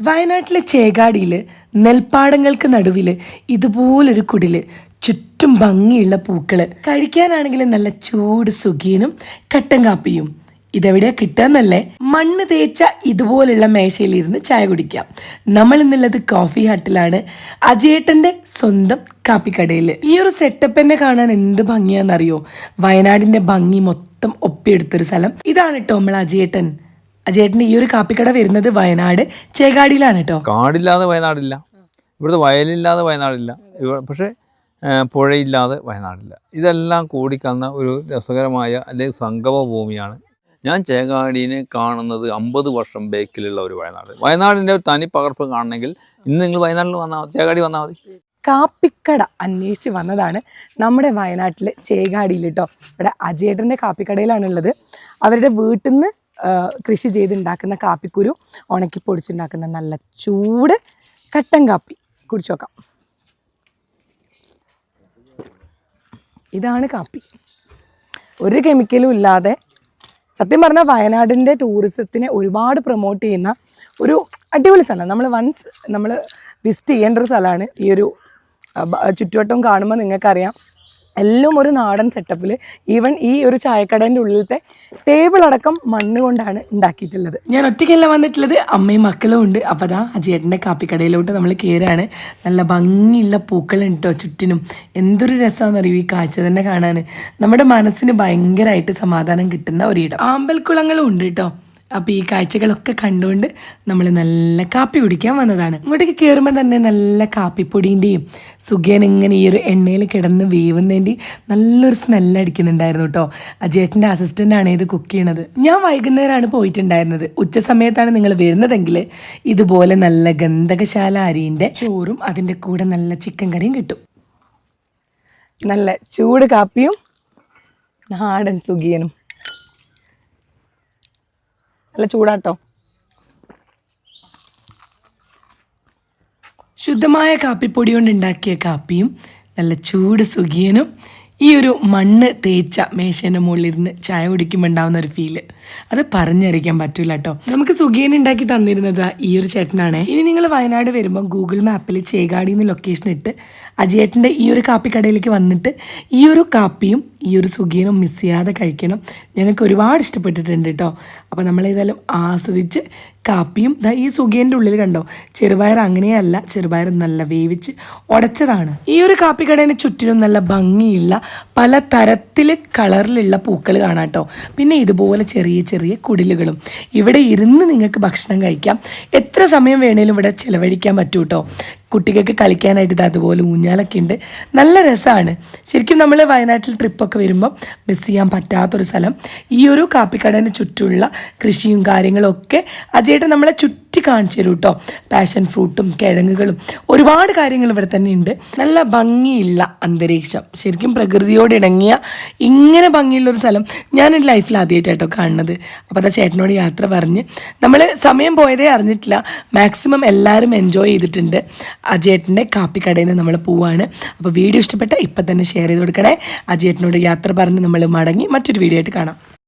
വയനാട്ടിലെ ചേകാടിയിൽ നെൽപ്പാടങ്ങൾക്ക് നടുവിൽ ഇതുപോലൊരു കുടിൽ ചുറ്റും ഭംഗിയുള്ള പൂക്കൾ കഴിക്കാനാണെങ്കിൽ നല്ല ചൂട് സുഖീനും കട്ടൻ കാപ്പിയും. ഇതെവിടെയാ കിട്ടാന്നല്ലേ? മണ്ണ് തേച്ച ഇതുപോലുള്ള മേശയിലിരുന്ന് ചായ കുടിക്കാം. നമ്മൾ ഇന്നുള്ളത് കോഫി ഹട്ടിലാണ് അജയേട്ടന്റെ സ്വന്തം കാപ്പിക്കടയിൽ ഈ ഒരു സെറ്റപ്പ് കാണാൻ എന്ത് ഭംഗിയാണെന്നറിയോ വയനാടിന്റെ ഭംഗി മൊത്തം ഒപ്പിയെടുത്തൊരു സ്ഥലം. ഇതാണ് കേട്ടോ നമ്മൾ അജയേട്ടൻ. അജയേട്ടന്റെ ഈ ഒരു കാപ്പിക്കട വരുന്നത് വയനാട് ചേകാടിയിലാണ് കേട്ടോ കാടില്ലാതെ വയനാടില്ല. ഇവിടുത്തെ വയലില്ലാതെ വയനാടില്ല. പക്ഷേ പുഴയില്ലാതെ വയനാടില്ല. ഇതെല്ലാം കൂടിക്കന്ന ഒരു രസകരമായ അല്ലെങ്കിൽ സംഗമ ഭൂമിയാണ് ഞാൻ ചേകാടിനെ കാണുന്നത് അമ്പത് വർഷം ബേക്കിലുള്ള ഒരു വയനാട്. വയനാടിന്റെ തനി പകർപ്പ് കാണണമെങ്കിൽ ഇന്ന് നിങ്ങൾ വയനാട്ടിൽ വന്നാൽ മതി ചേകാടി വന്നാൽ മതി. കാപ്പിക്കട അന്വേഷിച്ച് വന്നതാണ് നമ്മുടെ വയനാട്ടിലെ ചേകാടിയിൽ കേട്ടോ ഇവിടെ അജയേട്ടന്റെ കാപ്പിക്കടയിലാണുള്ളത്. അവരുടെ വീട്ടിൽ നിന്ന് കൃഷി ചെയ്തുണ്ടാക്കുന്ന കാപ്പിക്കുരു ഉണക്കി പൊടിച്ചുണ്ടാക്കുന്ന നല്ല ചൂട് കട്ടൻ കാപ്പി. കുടിച്ചു നോക്കാം. ഇതാണ് കാപ്പി. ഒരു കെമിക്കലും ഇല്ലാതെ സത്യം പറഞ്ഞാൽ വയനാടിന്റെ ടൂറിസത്തിനെ ഒരുപാട് പ്രൊമോട്ട് ചെയ്യുന്ന ഒരു അടിപൊളി സ്ഥലമാണ് നമ്മൾ വൺസ് നമ്മൾ വിസിറ്റ് ചെയ്യേണ്ട ഒരു സ്ഥലമാണ് ഈ ഒരു ചുറ്റുവട്ടം കാണുമ്പോൾ നിങ്ങൾക്കറിയാം. എല്ലാം ഒരു നാടൻ സെറ്റപ്പിൽ ഈവൻ ഈ ഒരു ചായക്കടേന്റെ ഉള്ളിലത്തെ ടേബിൾ അടക്കം മണ്ണ് കൊണ്ടാണ് ഉണ്ടാക്കിയിട്ടുള്ളത് ഞാൻ ഒറ്റയ്ക്കല്ല വന്നിട്ടുള്ളത് അമ്മയും മക്കളും ഉണ്ട്. അപ്പോൾ അതാ അജയേട്ടന്റെ കാപ്പിക്കടയിലോട്ട് നമ്മൾ കയറാണ് നല്ല ഭംഗിയുള്ള പൂക്കളുണ്ട് കേട്ടോ ചുറ്റിനും. എന്തൊരു രസമാണെന്നറിയൂ ഈ കാഴ്ച തന്നെ കാണാൻ നമ്മുടെ മനസ്സിന് ഭയങ്കരമായിട്ട് സമാധാനം കിട്ടുന്ന ഒരിടം. ആമ്പൽക്കുളങ്ങളും ഉണ്ട് കേട്ടോ അപ്പോൾ ഈ കാഴ്ചകളൊക്കെ കണ്ടുകൊണ്ട് നമ്മൾ നല്ല കാപ്പി കുടിക്കാൻ വന്നതാണ്. ഇങ്ങോട്ടേക്ക് കയറുമ്പോൾ തന്നെ നല്ല കാപ്പിപ്പൊടീന്റെയും സുഖേൻ ഇങ്ങനെ ഈ ഒരു എണ്ണയിൽ കിടന്ന് വേവുന്നതിന്റെയും നല്ലൊരു സ്മെല്ല് അടിക്കുന്നുണ്ടായിരുന്നു കേട്ടോ അജേട്ടന്റെ ആണ് ഇത് കുക്ക് ചെയ്യണത്. ഞാൻ വൈകുന്നേരമാണ് പോയിട്ടുണ്ടായിരുന്നത്. ഉച്ച സമയത്താണ് നിങ്ങൾ വരുന്നതെങ്കിൽ ഇതുപോലെ നല്ല ഗന്ധകശാല അരിന്റെ ചോറും അതിന്റെ കൂടെ നല്ല ചിക്കൻ കറിയും കിട്ടും. നല്ല ചൂട് കാപ്പിയും നാടൻ സുഖിയനും നല്ല ചൂടാട്ടോ. ശുദ്ധമായ കാപ്പിപ്പൊടി കൊണ്ട് ഉണ്ടാക്കിയ കാപ്പിയും നല്ല ചൂട് സുഖിയനും ഈ ഒരു മണ്ണ് തേച്ച മേശേന്റെ മുകളിലിരുന്ന് ചായ കുടിക്കുമ്പോൾ ഉണ്ടാവുന്ന ഒരു ഫീൽ അത് പറഞ്ഞറിയിക്കാൻ പറ്റൂല കേട്ടോ നമുക്ക് സുഖിയൻ ഉണ്ടാക്കി തന്നിരുന്നത് ഈ ഒരു ചേട്ടനാണ്. ഇനി നിങ്ങൾ വയനാട് വരുമ്പോൾ ഗൂഗിൾ മാപ്പിൽ ചേകാടി എന്ന് ലൊക്കേഷൻ ഇട്ട് അജയേട്ടന്റെ ഈ ഒരു കാപ്പിക്കടയിലേക്ക് വന്നിട്ട് ഈ ഒരു കാപ്പിയും ഈ ഒരു സുഖീനും മിസ് ചെയ്യാതെ കഴിക്കണം. ഞങ്ങൾക്ക് ഒരുപാട് ഇഷ്ടപ്പെട്ടിട്ടുണ്ട് കേട്ടോ അപ്പോൾ നമ്മളേതായാലും ആസ്വദിച്ച് കാപ്പിയും ഈ സുഖീന്റെ ഉള്ളിൽ കണ്ടോ? ചെറുപയർ അങ്ങനെയല്ല. ചെറുപയർ നല്ല വേവിച്ച് ഉടച്ചതാണ് ഈ ഒരു കാപ്പിക്കടേന് ചുറ്റിനും നല്ല ഭംഗിയുള്ള പല തരത്തിൽ കളറിലുള്ള പൂക്കൾ കാണാം കേട്ടോ പിന്നെ ഇതുപോലെ ചെറിയ ചെറിയ കുടിലുകളും. ഇവിടെ ഇരുന്ന് നിങ്ങൾക്ക് ഭക്ഷണം കഴിക്കാം. എത്ര സമയം വേണേലും ഇവിടെ ചിലവഴിക്കാൻ പറ്റൂ കേട്ടോ കുട്ടികൾക്ക് കളിക്കാനായിട്ട് ഇത് അതുപോലെ ഊഞ്ഞാലൊക്കെ ഉണ്ട്. നല്ല രസമാണ് ശരിക്കും നമ്മൾ വയനാട്ടിൽ ട്രിപ്പൊക്കെ വരുമ്പം മിസ് ചെയ്യാൻ പറ്റാത്തൊരു സ്ഥലം. ഈ ഒരു കാപ്പിക്കടന് ചുറ്റുമുള്ള കൃഷിയും കാര്യങ്ങളും ഒക്കെ അജയേട്ടൻ നമ്മളെ ചുറ്റി കാണിച്ചു തരും കേട്ടോ പാഷൻ ഫ്രൂട്ടും കിഴങ്ങുകളും. ഒരുപാട് കാര്യങ്ങൾ ഇവിടെ തന്നെ ഉണ്ട്. നല്ല ഭംഗിയുള്ള അന്തരീക്ഷം. ശരിക്കും പ്രകൃതിയോട് ഇണങ്ങിയ ഇങ്ങനെ ഭംഗിയുള്ള ഒരു സ്ഥലം ഞാൻ എന്റെ ലൈഫിൽ ആദ്യമായിട്ടോ കാണുന്നത്. അപ്പോൾ അതാ ചേട്ടനോട് യാത്ര പറഞ്ഞ്. നമ്മൾ സമയം പോയതേ അറിഞ്ഞിട്ടില്ല. മാക്സിമം എല്ലാവരും എൻജോയ് ചെയ്തിട്ടുണ്ട്. അജയേട്ടന്റെ കാപ്പിക്കടയിൽ നിന്ന് നമ്മൾ പോവാണ്. അപ്പോൾ വീഡിയോ ഇഷ്ടപ്പെട്ട ഇപ്പം തന്നെ ഷെയർ ചെയ്ത് കൊടുക്കണേ. അജയേട്ടനോട് യാത്ര പറഞ്ഞ് നമ്മൾ മടങ്ങി മറ്റൊരു വീഡിയോ ആയിട്ട് കാണാം.